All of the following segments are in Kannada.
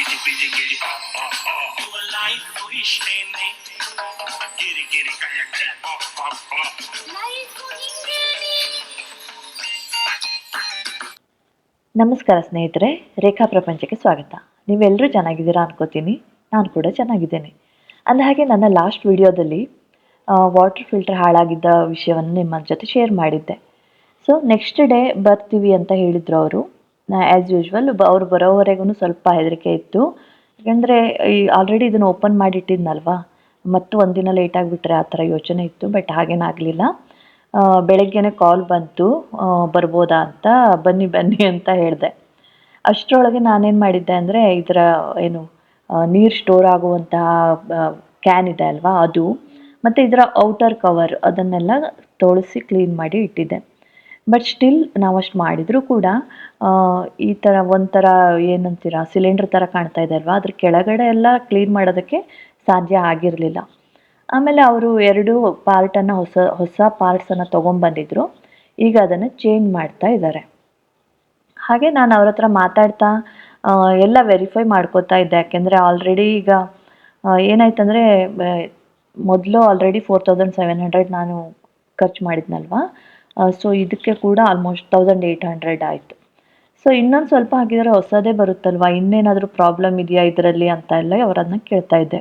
ಗಿಜಿ ಬಿಜಿ ಗಿಜಿ ಆ ಆ ಆ ಲೈಫ್ ಇಷ್ಟೇನೆ ಗಿರಿ ಗಿರಿ oh oh ನಮಸ್ಕಾರ ಸ್ನೇಹಿತರೆ, ರೇಖಾ ಪ್ರಪಂಚಕ್ಕೆ ಸ್ವಾಗತ. ನೀವೆಲ್ಲರೂ ಚೆನ್ನಾಗಿದ್ದೀರಾ ಅನ್ಕೋತೀನಿ. ನಾನು ಕೂಡ ಚೆನ್ನಾಗಿದ್ದೇನೆ. ಅಂದಹಾಗೆ ನನ್ನ ಲಾಸ್ಟ್ ವಿಡಿಯೋದಲ್ಲಿ ವಾಟರ್ ಫಿಲ್ಟರ್ ಹಾಳಾಗಿದ್ದ ವಿಷಯವನ್ನು ನಿಮ್ಮ ಜೊತೆ ಶೇರ್ ಮಾಡಿದ್ದೆ. ಸೊ ನೆಕ್ಸ್ಟ್ ಡೇ ಬರ್ತೀವಿ ಅಂತ ಹೇಳಿದರು ಅವರು. ಆ್ಯಸ್ ಯೂಶ್ವಲ್ ಅವ್ರು ಬರೋವರೆಗೂ ಸ್ವಲ್ಪ ಹೆದರಿಕೆ ಇತ್ತು. ಯಾಕೆಂದರೆ ಈ ಆಲ್ರೆಡಿ ಇದನ್ನು ಓಪನ್ ಮಾಡಿಟ್ಟಿದ್ನಲ್ವಾ? ಮತ್ತು ಒಂದಿನ ಲೇಟ್ ಆಗಿಬಿಟ್ರೆ ಆ ಥರ ಯೋಚನೆ ಇತ್ತು ಬಟ್ ಹಾಗೇನಾಗಲಿಲ್ಲ ಬೆಳಗ್ಗೆನೆ ಕಾಲ್ ಬಂತು. ಬರ್ಬೋದಾ ಅಂತ? ಬನ್ನಿ ಬನ್ನಿ ಅಂತ ಹೇಳಿದೆ. ಅಷ್ಟರೊಳಗೆ ನಾನೇನು ಮಾಡಿದ್ದೆ ಅಂದರೆ ಇದರ ಏನು ನೀರು ಸ್ಟೋರ್ ಆಗುವಂತಹ ಕ್ಯಾನ್ ಇದೆ ಅಲ್ವಾ ಅದು. ಮತ್ತು ಇದರ ಔಟರ್ ಕವರ್ ಅದನ್ನೆಲ್ಲ ತೊಳಸಿ ಕ್ಲೀನ್ ಮಾಡಿ ಇಟ್ಟಿದ್ದೆ. ಬಟ್ ಸ್ಟಿಲ್ ನಾವು ಅಷ್ಟು ಮಾಡಿದರೂ ಕೂಡ ಈ ಥರ ಒಂಥರ ಏನಂತೀರ ಸಿಲಿಂಡರ್ ಥರ ಕಾಣ್ತಾ ಇದೆ ಅಲ್ವಾ? ಅದ್ರ ಕೆಳಗಡೆ ಎಲ್ಲ ಕ್ಲೀನ್ ಮಾಡೋದಕ್ಕೆ ಸಾಧ್ಯ ಆಗಿರಲಿಲ್ಲ. ಆಮೇಲೆ ಅವರು ಎರಡು ಪಾರ್ಟನ್ನು ಹೊಸ ಹೊಸ ಪಾರ್ಟ್ಸನ್ನು ತೊಗೊಂಬಂದಿದ್ರು ಈಗ ಅದನ್ನು ಚೇಂಜ್ ಮಾಡ್ತಾ ಇದ್ದಾರೆ ಹಾಗೆ ನಾನು ಅವ್ರ ಹತ್ರ ಮಾತಾಡ್ತಾ ಎಲ್ಲ ವೆರಿಫೈ ಮಾಡ್ಕೋತಾ ಇದ್ದೆ. ಯಾಕೆಂದರೆ ಆಲ್ರೆಡಿ ಈಗ ಏನಾಯ್ತಂದರೆ ಮೊದಲು already four thousand seven hundred ನಾನು ಖರ್ಚು ಮಾಡಿದ್ನಲ್ವಾ? ಸೊ ಇದಕ್ಕೆ ಕೂಡ ಆಲ್ಮೋಸ್ಟ್ ತೌಸಂಡ್ ಏಯ್ಟ್ ಹಂಡ್ರೆಡ್ ಆಯಿತು. ಸೊ ಇನ್ನೊಂದು ಸ್ವಲ್ಪ ಹಾಕಿದರೆ ಹೊಸದೇ ಬರುತ್ತಲ್ವ? ಇನ್ನೇನಾದರೂ ಪ್ರಾಬ್ಲಮ್ ಇದೆಯಾ ಇದರಲ್ಲಿ ಅಂತ ಎಲ್ಲ ಅವರನ್ನ ಕೇಳ್ತಾ ಇದ್ದೆ.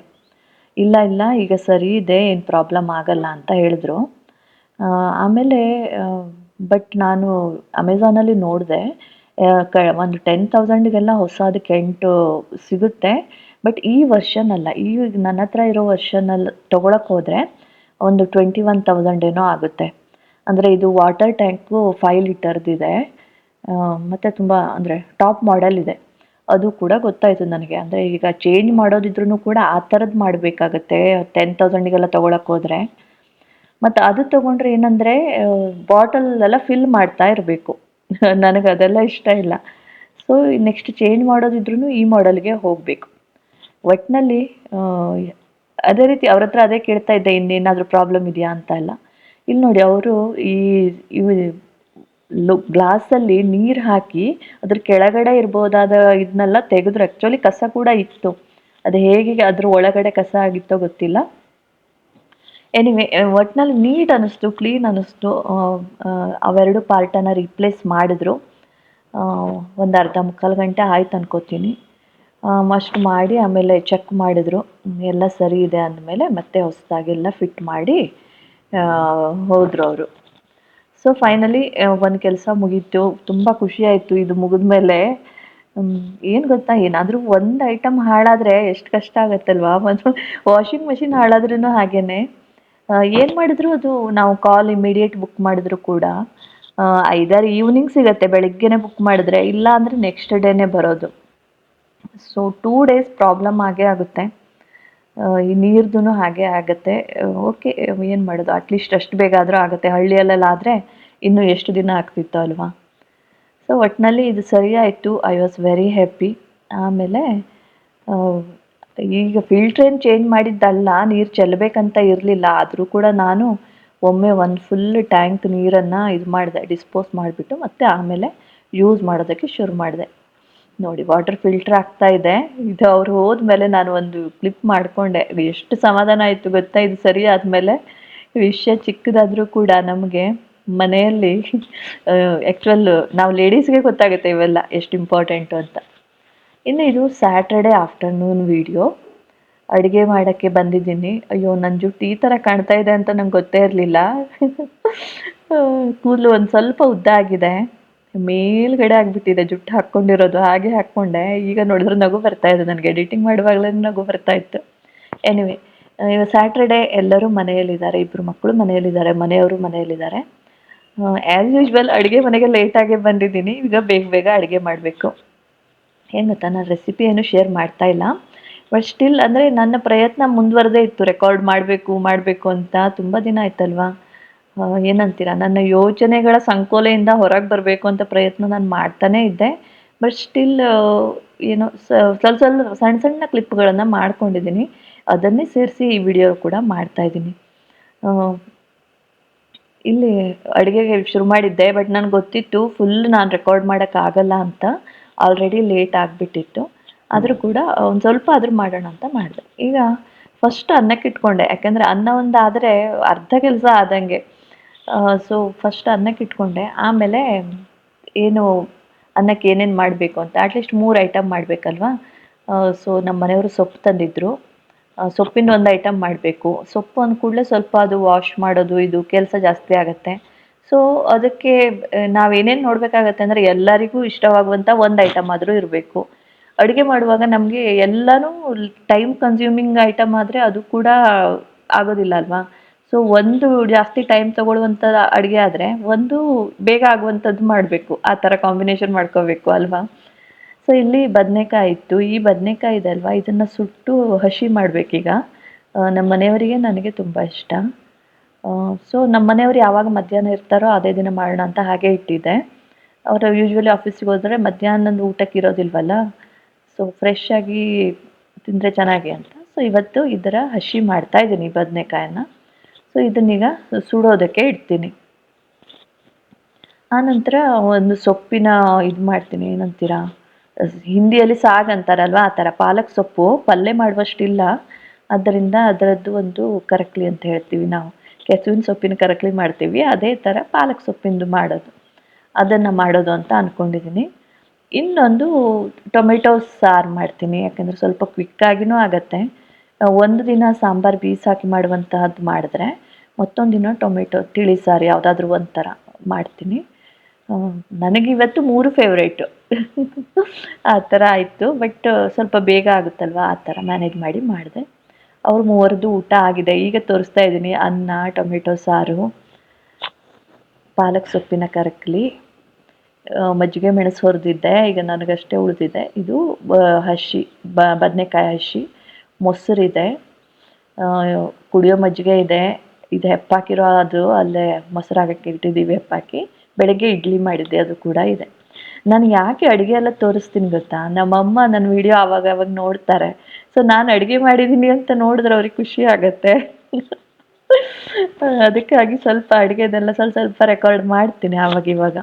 ಇಲ್ಲ ಇಲ್ಲ, ಈಗ ಸರಿ ಇದೆ, ಏನು ಪ್ರಾಬ್ಲಮ್ ಆಗಲ್ಲ ಅಂತ ಹೇಳಿದ್ರು. ಆಮೇಲೆ ಬಟ್ ನಾನು ಅಮೆಝಾನಲ್ಲಿ ನೋಡಿದೆ. ಕ, ಒಂದು ಟೆನ್ ತೌಸಂಡಿಗೆಲ್ಲ ಹೊಸದು ಕೆಂಟು ಸಿಗುತ್ತೆ. ಬಟ್ ಈ ವರ್ಷನ್ ಅಲ್ಲ ಈ ನನ್ನ ಹತ್ರ ಇರೋ ವರ್ಷನಲ್ಲಿ ತೊಗೊಳಕ್ಕೆ ಹೋದರೆ ಒಂದು ಟ್ವೆಂಟಿ ಒನ್ ತೌಸಂಡ್ ಏನೋ ಆಗುತ್ತೆ. ಅಂದರೆ ಇದು ವಾಟರ್ ಟ್ಯಾಂಕು ಫೈವ್ ಲೀಟರ್ದಿದೆ ಮತ್ತು ತುಂಬ ಅಂದರೆ ಟಾಪ್ ಮಾಡೆಲ್ ಇದೆ. ಅದು ಕೂಡ ಗೊತ್ತಾಯಿತು ನನಗೆ. ಅಂದರೆ ಈಗ ಚೇಂಜ್ ಮಾಡೋದಿದ್ರೂ ಕೂಡ ಆ ಥರದ್ದು ಮಾಡಬೇಕಾಗತ್ತೆ. ಟೆನ್ ತೌಸಂಡಿಗೆಲ್ಲ ತೊಗೊಳಕ್ಕೆ ಹೋದರೆ. ಮತ್ತು ಅದು ತೊಗೊಂಡ್ರೆ ಏನಂದರೆ ಬಾಟಲ್ ಎಲ್ಲ ಫಿಲ್ ಮಾಡ್ತಾ ಇರಬೇಕು. ನನಗೆ ಅದೆಲ್ಲ ಇಷ್ಟ ಇಲ್ಲ. ಸೊ ನೆಕ್ಸ್ಟ್ ಚೇಂಜ್ ಮಾಡೋದಿದ್ರೂ ಈ ಮಾಡೆಲ್ಗೆ ಹೋಗಬೇಕು. ಒಟ್ಟಿನಲ್ಲಿ ಅದೇ ರೀತಿ ಅವ್ರ ಹತ್ರ ಅದೇ ಕೇಳ್ತಾ ಇದ್ದೆ, ಇನ್ನೇನಾದರೂ ಪ್ರಾಬ್ಲಮ್ ಇದೆಯಾ ಅಂತ ಎಲ್ಲ. ಇಲ್ಲಿ ನೋಡಿ ಅವರು ಈ ಇವು ಗ್ಲಾಸಲ್ಲಿ ನೀರು ಹಾಕಿ ಅದ್ರ ಕೆಳಗಡೆ ಇರ್ಬೋದಾದ ಇದನ್ನೆಲ್ಲ ತೆಗೆದ್ರು. ಆ್ಯಕ್ಚುಲಿ ಕಸ ಕೂಡ ಇತ್ತು. ಅದು ಹೇಗೆ ಅದ್ರ ಒಳಗಡೆ ಕಸ ಆಗಿತ್ತೋ ಗೊತ್ತಿಲ್ಲ. ಎನಿವೆ ಒಟ್ನಲ್ಲಿ ನೀಟ್ ಅನ್ನಿಸ್ತು ಕ್ಲೀನ್ ಅನ್ನಿಸ್ತು. ಅವೆರಡು ಪಾರ್ಟನ್ನು ರೀಪ್ಲೇಸ್ ಮಾಡಿದ್ರು. ಒಂದು ಅರ್ಧ ಮುಕ್ಕಾಲು ಗಂಟೆ ಆಯ್ತು ಅನ್ಕೋತೀನಿ. ಅಷ್ಟು ಮಾಡಿ ಆಮೇಲೆ ಚೆಕ್ ಮಾಡಿದ್ರು. ಎಲ್ಲ ಸರಿ ಇದೆ ಅಂದಮೇಲೆ ಮತ್ತೆ ಹೊಸದಾಗೆಲ್ಲ ಫಿಟ್ ಮಾಡಿ ಹೋದ್ರು ಅವರು. ಸೊ ಫೈನಲಿ ಒಂದು ಕೆಲಸ ಮುಗೀತು. ತುಂಬ ಖುಷಿ ಆಯಿತು ಇದು ಮುಗಿದ ಮೇಲೆ. ಏನು ಗೊತ್ತಾ? ಏನಾದರೂ ಒಂದು ಐಟಮ್ ಹಾಳಾದರೆ ಎಷ್ಟು ಕಷ್ಟ ಆಗುತ್ತಲ್ವಾ? ಒಂದು ವಾಷಿಂಗ್ ಮೆಷಿನ್ ಹಾಳಾದ್ರೂ ಹಾಗೇ ಏನು ಮಾಡಿದ್ರು ಅದು? ನಾವು ಕಾಲ್ ಇಮಿಡಿಯೇಟ್ ಬುಕ್ ಮಾಡಿದ್ರು ಕೂಡ. ಐದಾರು ಈವ್ನಿಂಗ್ ಸಿಗತ್ತೆ, ಬೆಳಿಗ್ಗೆನೆ ಬುಕ್ ಮಾಡಿದ್ರೆ. ಇಲ್ಲ ಅಂದರೆ ನೆಕ್ಸ್ಟ್ ಡೇನೇ ಬರೋದು. ಸೊ ಟೂ ಡೇಸ್ ಪ್ರಾಬ್ಲಮ್ ಆಗೇ ಆಗುತ್ತೆ. ಈ ನೀರ್ದು ಹಾಗೆ ಆಗುತ್ತೆ. ಓಕೆ, ಏನು ಮಾಡೋದು? ಅಟ್ಲೀಸ್ಟ್ ಅಷ್ಟು ಬೇಗ ಆದರೂ ಆಗುತ್ತೆ. ಹಳ್ಳಿಯಲ್ಲೆಲ್ಲ ಆದರೆ ಇನ್ನೂ ಎಷ್ಟು ದಿನ ಆಗ್ತಿತ್ತು ಅಲ್ವಾ? ಸೊ ಒಟ್ಟಿನಲ್ಲಿ ಇದು ಸರಿ ಆಯಿತು ಐ ವಾಸ್ ವೆರಿ ಹ್ಯಾಪಿ ಆಮೇಲೆ ಈಗ ಫಿಲ್ಟ್ರೇನು ಚೇಂಜ್ ಮಾಡಿದ್ದಲ್ಲ, ನೀರು ಚೆಲ್ಲಬೇಕಂತ ಇರಲಿಲ್ಲ. ಆದರೂ ಕೂಡ ನಾನು ಒಮ್ಮೆ ಒಂದು ಫುಲ್ ಟ್ಯಾಂಕ್ ನೀರನ್ನು ಇದು ಮಾಡಿದೆ ಡಿಸ್ಪೋಸ್ ಮಾಡಿಬಿಟ್ಟು ಮತ್ತೆ ಆಮೇಲೆ ಯೂಸ್ ಮಾಡೋದಕ್ಕೆ ಶುರು ಮಾಡಿದೆ. ನೋಡಿ ವಾಟರ್ ಫಿಲ್ಟರ್ ಆಗ್ತಾ ಇದೆ. ಇದು ಅವ್ರು ಹೋದ್ಮೇಲೆ ನಾನು ಒಂದು ಕ್ಲಿಪ್ ಮಾಡಿಕೊಂಡೆ. ಎಷ್ಟು ಸಮಾಧಾನ ಆಯಿತು ಗೊತ್ತಾ? ಇದು ಸರಿ ಆದಮೇಲೆ ವಿಷಯ ಚಿಕ್ಕದಾದರೂ ಕೂಡ ನಮಗೆ ಮನೆಯಲ್ಲಿ ಆ್ಯಕ್ಚುಲ್ ನಾವು ಲೇಡೀಸ್ಗೆ ಗೊತ್ತಾಗುತ್ತೆ ಇವೆಲ್ಲ ಎಷ್ಟು ಇಂಪಾರ್ಟೆಂಟು ಅಂತ. ಇನ್ನು ಇದು ಸ್ಯಾಟರ್ಡೆ ಆಫ್ಟರ್ನೂನ್ ವಿಡಿಯೋ ಅಡುಗೆ ಮಾಡೋಕ್ಕೆ ಬಂದಿದ್ದೀನಿ. ಅಯ್ಯೋ ನನ್ನ ಜುಟ್ಟು ಈ ಥರ ಕಾಣ್ತಾ ಇದೆ ಅಂತ ನಂಗೆ ಗೊತ್ತೇ ಇರಲಿಲ್ಲ. ಕೂದಲು ಒಂದು ಸ್ವಲ್ಪ ಉದ್ದ ಆಗಿದೆ. ಮೇಲ್ಗಡೆ ಆಗ್ಬಿಟ್ಟಿದೆ, ಜುಟ್ಟು ಹಾಕ್ಕೊಂಡಿರೋದು, ಹಾಗೆ ಹಾಕ್ಕೊಂಡೆ. ಈಗ ನೋಡಿದ್ರೆ ನಗು ಬರ್ತಾ ಇದೆ ನನಗೆ. ಎಡಿಟಿಂಗ್ ಮಾಡುವಾಗಲೇ ನಗು ಬರ್ತಾ ಇತ್ತು. ಎನಿವೆ ಸ್ಯಾಟರ್ಡೆ ಎಲ್ಲರೂ ಮನೆಯಲ್ಲಿದ್ದಾರೆ. ಇಬ್ಬರು ಮಕ್ಕಳು ಮನೆಯಲ್ಲಿದ್ದಾರೆ, ಮನೆಯವರು ಮನೆಯಲ್ಲಿದ್ದಾರೆ. ಆ್ಯಸ್ ಯೂಶ್ವಲ್ ಅಡುಗೆ ಮನೆಗೆ ಲೇಟಾಗಿ ಬಂದಿದ್ದೀನಿ. ಈಗ ಬೇಗ ಬೇಗ ಅಡುಗೆ ಮಾಡಬೇಕು. ಏನು ಗೊತ್ತಾ, ನಾನು ರೆಸಿಪಿ ಏನು ಶೇರ್ ಮಾಡ್ತಾ ಇಲ್ಲ. ಬಟ್ ಸ್ಟಿಲ್ ಅಂದರೆ ನನ್ನ ಪ್ರಯತ್ನ ಮುಂದುವರೆದೇ ಇತ್ತು. ರೆಕಾರ್ಡ್ ಮಾಡಬೇಕು ಮಾಡಬೇಕು ಅಂತ. ತುಂಬ ದಿನ ಆಯ್ತಲ್ವಾ? ಏನಂತೀರ, ನನ್ನ ಯೋಚನೆಗಳ ಸಂಕೋಲೆಯಿಂದ ಹೊರಗೆ ಬರಬೇಕು ಅಂತ ಪ್ರಯತ್ನ ನಾನು ಮಾಡ್ತಾನೇ ಇದ್ದೆ. ಬಟ್ ಸ್ಟಿಲ್ ಏನು ಸ್ವಲ್ಪ ಸ್ವಲ್ಪ ಸಣ್ಣ ಸಣ್ಣ ಕ್ಲಿಪ್ಗಳನ್ನು ಮಾಡ್ಕೊಂಡಿದ್ದೀನಿ. ಅದನ್ನೇ ಸೇರಿಸಿ ಈ ವಿಡಿಯೋ ಕೂಡ ಮಾಡ್ತಾ ಇದ್ದೀನಿ. ಇಲ್ಲಿ ಅಡುಗೆಗೆ ಶುರು ಮಾಡಿದ್ದೆ ಬಟ್ ನನಗೆ ಗೊತ್ತಿತ್ತು ಫುಲ್ ನಾನು ರೆಕಾರ್ಡ್ ಮಾಡೋಕ್ಕಾಗಲ್ಲ ಅಂತ. ಆಲ್ರೆಡಿ ಲೇಟ್ ಆಗಿಬಿಟ್ಟಿತ್ತು. ಆದರೂ ಕೂಡ ಒಂದು ಸ್ವಲ್ಪ ಆದರೂ ಮಾಡೋಣ ಅಂತ ಮಾಡಿದೆ. ಈಗ ಫಸ್ಟ್ ಅನ್ನಕ್ಕೆ ಇಟ್ಕೊಂಡೆ ಯಾಕೆಂದರೆ ಅನ್ನ ಒಂದಾದರೆ ಅರ್ಧ ಕೆಲಸ ಆದಂಗೆ. ಸೊ ಫಸ್ಟ್ ಅನ್ನಕ್ಕೆ ಇಟ್ಕೊಂಡೆ. ಆಮೇಲೆ ಏನು ಅನ್ನಕ್ಕೆ ಏನೇನು ಮಾಡಬೇಕು ಅಂತ ಅಟ್ಲೀಸ್ಟ್ ಮೂರು ಐಟಮ್ ಮಾಡಬೇಕಲ್ವಾ? ಸೊ ನಮ್ಮ ಮನೆಯವರು ಸೊಪ್ಪು ತಂದಿದ್ದರು ಸೊಪ್ಪಿನ ಒಂದು ಐಟಮ್ ಮಾಡಬೇಕು. ಸೊಪ್ಪು ಅಂದ ಕೂಡಲೇ ಸ್ವಲ್ಪ ಅದು ವಾಶ್ ಮಾಡೋದು, ಇದು ಕೆಲಸ ಜಾಸ್ತಿ ಆಗುತ್ತೆ. ಸೊ ಅದಕ್ಕೆ ನಾವೇನೇನು ನೋಡಬೇಕಾಗತ್ತೆ ಅಂದರೆ ಎಲ್ಲರಿಗೂ ಇಷ್ಟವಾಗುವಂಥ ಒಂದು ಐಟಮ್ ಆದರೂ ಇರಬೇಕು. ಅಡುಗೆ ಮಾಡುವಾಗ ನಮಗೆ ಎಲ್ಲನೂ ಟೈಮ್ ಕನ್ಸ್ಯೂಮಿಂಗ್ ಐಟಮ್ ಆದರೆ ಅದು ಕೂಡ ಆಗೋದಿಲ್ಲ ಅಲ್ವಾ? ಸೊ ಒಂದು ಜಾಸ್ತಿ ಟೈಮ್ ತಗೊಳ್ಳುವಂಥ ಅಡುಗೆ ಆದರೆ, ಒಂದು ಬೇಗ ಆಗುವಂಥದ್ದು ಮಾಡಬೇಕು. ಆ ಥರ ಕಾಂಬಿನೇಷನ್ ಮಾಡ್ಕೋಬೇಕು ಅಲ್ವಾ? ಸೊ ಇಲ್ಲಿ ಬದನೆಕಾಯಿ ಇತ್ತು. ಈ ಬದನೆಕಾಯಿ ಇದೆ ಅಲ್ವಾ ಇದನ್ನು ಸುಟ್ಟು ಹಸಿ ಮಾಡಬೇಕೀಗ. ನಮ್ಮ ಮನೆಯವರಿಗೆ ನನಗೆ ತುಂಬ ಇಷ್ಟ. ಸೊ ನಮ್ಮ ಮನೆಯವರು ಯಾವಾಗ ಮಧ್ಯಾಹ್ನ ಇರ್ತಾರೋ ಅದೇ ದಿನ ಮಾಡೋಣ ಅಂತ ಹಾಗೆ ಇಟ್ಟಿದ್ದೆ. ಅವರು ಯೂಶ್ವಲಿ ಆಫೀಸಿಗೆ ಹೋದರೆ ಮಧ್ಯಾಹ್ನದ ಊಟಕ್ಕೆ ಇರೋದಿಲ್ವಲ್ಲ? ಸೊ ಫ್ರೆಶ್ ಆಗಿ ತಿಂದರೆ ಚೆನ್ನಾಗಿ ಅಂತ. ಸೊ ಇವತ್ತು ಇದರ ಹಸಿ ಮಾಡ್ತಾ ಇದ್ದೀನಿ ಬದನೆಕಾಯನ್ನ. ಸೊ ಇದನ್ನೀಗ ಸುಡೋದಕ್ಕೆ ಇಡ್ತೀನಿ. ಆನಂತರ ಒಂದು ಸೊಪ್ಪಿನ ಇದು ಮಾಡ್ತೀನಿ. ಏನಂತೀರಾ? ಹಿಂದಿಯಲ್ಲಿ ಸಾಗ್ ಅಂತಾರಲ್ವ? ಆ ಥರ ಪಾಲಕ್ ಸೊಪ್ಪು ಪಲ್ಯ ಮಾಡುವಷ್ಟಿಲ್ಲ. ಅದರಿಂದ ಅದರದ್ದು ಒಂದು ಕರಕ್ಲಿ ಅಂತ ಹೇಳ್ತೀವಿ ನಾವು. ಕೆಸುವಿನ ಸೊಪ್ಪಿನ ಕರಕ್ಲಿ ಮಾಡ್ತೀವಿ. ಅದೇ ಥರ ಪಾಲಕ್ ಸೊಪ್ಪಿಂದು ಮಾಡೋದು. ಅದನ್ನು ಮಾಡೋದು ಅಂತ ಅಂದ್ಕೊಂಡಿದ್ದೀನಿ ಇನ್ನೊಂದು ಟೊಮೆಟೊ ಸಾರು ಮಾಡ್ತೀನಿ. ಯಾಕಂದರೆ ಸ್ವಲ್ಪ ಕ್ವಿಕ್ಕಾಗಿನೂ ಆಗುತ್ತೆ. ಒಂದು ದಿನ ಸಾಂಬಾರು ಬೀಸ್ ಹಾಕಿ ಮಾಡುವಂತಹದ್ದು ಮಾಡಿದ್ರೆ ಮತ್ತೊಂದು ದಿನ ಟೊಮೆಟೊ, ತಿಳಿ ಸಾರು ಯಾವುದಾದ್ರೂ ಒಂಥರ ಮಾಡ್ತೀನಿ. ನನಗಿವತ್ತು ಮೂರು ಫೇವ್ರೇಟು ಆ ಥರ ಆಯಿತು. ಬಟ್ ಸ್ವಲ್ಪ ಬೇಗ ಆಗುತ್ತಲ್ವ? ಆ ಥರ ಮ್ಯಾನೇಜ್ ಮಾಡಿ ಮಾಡಿದೆ. ಅವ್ರ ಮೂವರದ್ದು ಊಟ ಆಗಿದೆ. ಈಗ ತೋರಿಸ್ತಾ ಇದ್ದೀನಿ. ಅನ್ನ, ಟೊಮೆಟೊ ಸಾರು, ಪಾಲಕ್ ಸೊಪ್ಪಿನ ಕರಕ್ಲಿ ಮಜ್ಜಿಗೆ ಮೆಣಸು ಹೊರದಿದ್ದೆ. ಈಗ ನನಗಷ್ಟೇ ಉಳಿದಿದೆ. ಇದು ಹಸಿ ಬದನೆಕಾಯಿ ಹಸಿ. ಮೊಸರಿದೆ ಕುಡಿಯೋ ಮಜ್ಜಿಗೆ ಇದೆ, ಇದು ಹೆಪ್ಪಾಕಿರೋ ಅದು ಅಲ್ಲೇ ಮೊಸರು ಹಾಕಕ್ಕೆ ಇಟ್ಟಿದ್ದೀವಿ ಹೆಪ್ಪಾಕಿ. ಬೆಳಗ್ಗೆ ಇಡ್ಲಿ ಮಾಡಿದ್ದೆ, ಅದು ಕೂಡ ಇದೆ. ನಾನು ಯಾಕೆ ಅಡುಗೆ ಎಲ್ಲ ತೋರಿಸ್ತೀನಿ ಗೊತ್ತಾ? ನಮ್ಮಮ್ಮ ನನ್ನ ವಿಡಿಯೋ ಆವಾಗ ಅವಾಗ ನೋಡ್ತಾರೆ. ಸೊ ನಾನು ಅಡುಗೆ ಮಾಡಿದ್ದೀನಿ ಅಂತ ನೋಡಿದ್ರೆ ಅವ್ರಿಗೆ ಖುಷಿ ಆಗತ್ತೆ. ಅದಕ್ಕಾಗಿ ಸ್ವಲ್ಪ ಅಡುಗೆದೆಲ್ಲ ಸ್ವಲ್ಪ ಸ್ವಲ್ಪ ರೆಕಾರ್ಡ್ ಮಾಡ್ತೀನಿ ಆವಾಗ ಇವಾಗ.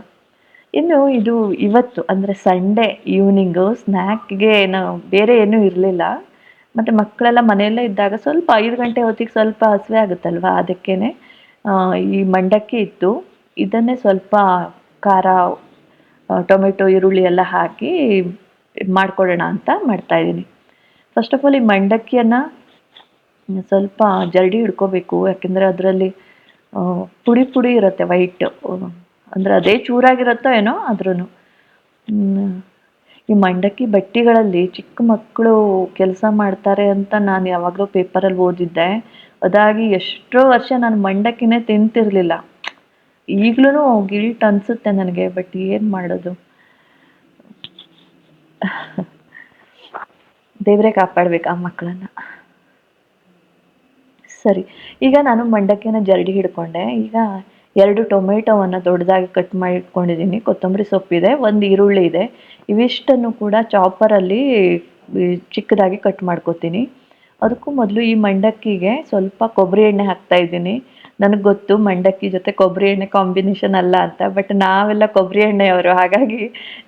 ಇನ್ನು ಇದು ಇವತ್ತು, ಅಂದರೆ ಸಂಡೇ ಈವ್ನಿಂಗು ಸ್ನ್ಯಾಕ್ಗೆ ನಾವು ಬೇರೆ ಏನೂ ಇರಲಿಲ್ಲ. ಮತ್ತು ಮಕ್ಕಳೆಲ್ಲ ಮನೆಯಲ್ಲೇ ಇದ್ದಾಗ ಸ್ವಲ್ಪ ಐದು ಗಂಟೆ ಹೊತ್ತಿಗೆ ಸ್ವಲ್ಪ ಹಸಿವೆ ಆಗುತ್ತಲ್ವಾ? ಅದಕ್ಕೇನೆ ಈ ಮಂಡಕ್ಕಿ ಇತ್ತು. ಇದನ್ನೇ ಸ್ವಲ್ಪ ಖಾರ ಟೊಮೆಟೊ, ಈರುಳ್ಳಿ ಎಲ್ಲ ಹಾಕಿ ಮಾಡ್ಕೊಡೋಣ ಅಂತ ಮಾಡ್ತಾ ಇದ್ದೀನಿ. ಫಸ್ಟ್ ಆಫ್ ಆಲ್ ಈ ಮಂಡಕ್ಕಿಯನ್ನು ಸ್ವಲ್ಪ ಜರಡಿ ಹಿಡ್ಕೋಬೇಕು. ಯಾಕೆಂದರೆ ಅದರಲ್ಲಿ ಪುಡಿ ಪುಡಿ ಇರುತ್ತೆ ವೈಟ್ ಅಂದರೆ ಅದೇ ಚೂರಾಗಿರುತ್ತೋ ಏನೋ ಆದ್ರೂ ಈ ಮಂಡಕ್ಕಿ ಬಟ್ಟೆಗಳಲ್ಲಿ ಚಿಕ್ಕ ಮಕ್ಕಳು ಕೆಲಸ ಮಾಡ್ತಾರೆ ಅಂತ ನಾನು ಯಾವಾಗಲೂ ಪೇಪರಲ್ಲಿ ಓದಿದ್ದೆ. ಅದಾಗಿ ಎಷ್ಟೋ ವರ್ಷ ನಾನು ಮಂಡಕ್ಕಿನೇ ತಿಂತಿರಲಿಲ್ಲ. ಈಗಲೂ ಗಿಲ್ಟ್ ಅನಿಸುತ್ತೆ ನನಗೆ, ಬಟ್ ಏನು ಮಾಡೋದು? ದೇವರೇ ಕಾಪಾಡ್ಬೇಕು ಆ ಮಕ್ಕಳನ್ನ ಸರಿ, ಈಗ ನಾನು ಮಂಡಕ್ಕಿನ ಜರಡಿ ಹಿಡ್ಕೊಂಡೆ. ಈಗ ಎರಡು ಟೊಮೆಟೊವನ್ನು ದೊಡ್ಡದಾಗಿ ಕಟ್ ಮಾಡಿ ಇಟ್ಕೊಂಡಿದ್ದೀನಿ ಕೊತ್ತಂಬರಿ ಸೊಪ್ಪಿದೆ ಒಂದು ಈರುಳ್ಳಿ ಇದೆ. ಇವಿಷ್ಟನ್ನು ಕೂಡ ಚಾಪರಲ್ಲಿ ಚಿಕ್ಕದಾಗಿ ಕಟ್ ಮಾಡ್ಕೊತೀನಿ. ಅದಕ್ಕೂ ಮೊದಲು ಈ ಮಂಡಕ್ಕಿಗೆ ಸ್ವಲ್ಪ ಕೊಬ್ಬರಿ ಎಣ್ಣೆ ಹಾಕ್ತಾ ಇದ್ದೀನಿ. ನನಗೆ ಗೊತ್ತು ಮಂಡಕ್ಕಿ ಜೊತೆ ಕೊಬ್ಬರಿ ಎಣ್ಣೆ ಕಾಂಬಿನೇಷನ್ ಅಲ್ಲ ಅಂತ ಬಟ್ ನಾವೆಲ್ಲ ಕೊಬ್ಬರಿ ಎಣ್ಣೆಯವರು. ಹಾಗಾಗಿ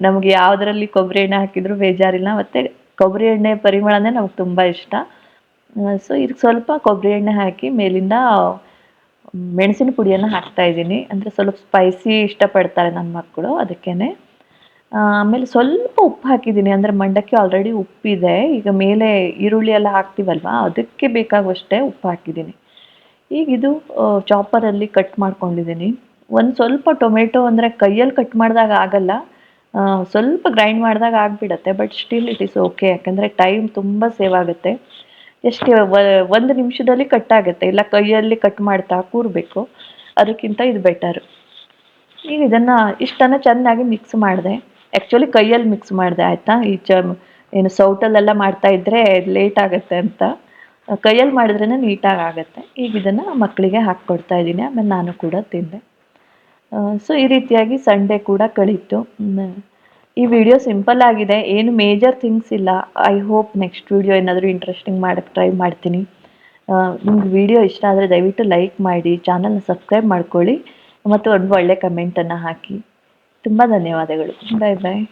ನಮಗೆ ಯಾವುದರಲ್ಲಿ ಕೊಬ್ಬರಿ ಎಣ್ಣೆ ಹಾಕಿದರೂ ಬೇಜಾರಿಲ್ಲ, ಮತ್ತು ಕೊಬ್ಬರಿ ಎಣ್ಣೆ ಪರಿಮಳನೇ ನಮ್ಗೆ ತುಂಬ ಇಷ್ಟ. ಸೊ ಇದಕ್ಕೆ ಸ್ವಲ್ಪ ಕೊಬ್ಬರಿ ಎಣ್ಣೆ ಹಾಕಿ ಮೇಲಿಂದ ಮೆಣಸಿನ ಪುಡಿಯನ್ನು ಹಾಕ್ತಾ ಇದ್ದೀನಿ. ಅಂದರೆ ಸ್ವಲ್ಪ ಸ್ಪೈಸಿ ಇಷ್ಟಪಡ್ತಾರೆ ನನ್ನ ಮಕ್ಕಳು ಅದಕ್ಕೇ ಆಮೇಲೆ ಸ್ವಲ್ಪ ಉಪ್ಪು ಹಾಕಿದ್ದೀನಿ. ಅಂದರೆ ಮಂಡಕ್ಕಿ ಆಲ್ರೆಡಿ ಉಪ್ಪಿದೆ. ಈಗ ಮೇಲೆ ಈರುಳ್ಳಿ ಎಲ್ಲ ಹಾಕ್ತೀವಲ್ವ, ಅದಕ್ಕೆ ಬೇಕಾಗುವಷ್ಟೇ ಉಪ್ಪು ಹಾಕಿದ್ದೀನಿ. ಈಗ ಇದು ಚಾಪರಲ್ಲಿ ಕಟ್ ಮಾಡ್ಕೊಂಡಿದ್ದೀನಿ. ಒಂದು ಸ್ವಲ್ಪ ಟೊಮೆಟೊ ಅಂದರೆ ಕೈಯಲ್ಲಿ ಕಟ್ ಮಾಡಿದಾಗ ಆಗಲ್ಲ. ಸ್ವಲ್ಪ ಗ್ರೈಂಡ್ ಮಾಡಿದಾಗ ಆಗಿಬಿಡತ್ತೆ but still it is okay ಯಾಕಂದರೆ ಟೈಮ್ ತುಂಬ ಸೇವ್ ಆಗುತ್ತೆ. ಎಷ್ಟು ಒಂದು ನಿಮಿಷದಲ್ಲಿ ಕಟ್ ಆಗುತ್ತೆ. ಇಲ್ಲ ಕೈಯಲ್ಲಿ ಕಟ್ ಮಾಡ್ತಾ ಕೂರಬೇಕು. ಅದಕ್ಕಿಂತ ಇದು ಬೆಟರ್ ಈಗ ಇದನ್ನು ಇಷ್ಟನ್ನು ಚೆನ್ನಾಗಿ ಮಿಕ್ಸ್ ಮಾಡಿದೆ. ಆ್ಯಕ್ಚುಲಿ ಕೈಯಲ್ಲಿ ಮಿಕ್ಸ್ ಮಾಡಿದೆ, ಆಯಿತಾ? ಈ ಚ ಏನು ಸೌಟಲ್ಲೆಲ್ಲ ಮಾಡ್ತಾ ಇದ್ದರೆ ಲೇಟ್ ಆಗುತ್ತೆ ಅಂತ. ಕೈಯಲ್ಲಿ ಮಾಡಿದ್ರೇ ನೀಟಾಗಿ ಆಗುತ್ತೆ. ಈಗ ಇದನ್ನು ಮಕ್ಕಳಿಗೆ ಹಾಕ್ಕೊಡ್ತಾ ಇದ್ದೀನಿ. ಆಮೇಲೆ ನಾನು ಕೂಡ ತಿಂದೆ. ಸೊ ಈ ರೀತಿಯಾಗಿ ಸಂಡೇ ಕೂಡ ಕಳೀತು. ಈ ವಿಡಿಯೋ ಸಿಂಪಲ್ ಆಗಿದೆ, ಏನು ಮೇಜರ್ ಥಿಂಗ್ಸ್ ಇಲ್ಲ. ಐ ಹೋಪ್ ನೆಕ್ಸ್ಟ್ ವಿಡಿಯೋ ಏನಾದರೂ ಇಂಟ್ರೆಸ್ಟಿಂಗ್ ಮಾಡೋಕ್ಕೆ ಟ್ರೈ ಮಾಡ್ತೀನಿ. ನಿಮ್ಗೆ ವಿಡಿಯೋ ಇಷ್ಟ ಆದರೆ ದಯವಿಟ್ಟು ಲೈಕ್ ಮಾಡಿ ಚಾನಲ್ನ ಸಬ್ಸ್ಕ್ರೈಬ್ ಮಾಡ್ಕೊಳ್ಳಿ, ಮತ್ತು ಒಂದು ಒಳ್ಳೆ ಕಮೆಂಟನ್ನು ಹಾಕಿ. ತುಂಬ ಧನ್ಯವಾದಗಳು. ಬಾಯ್ ಬಾಯ್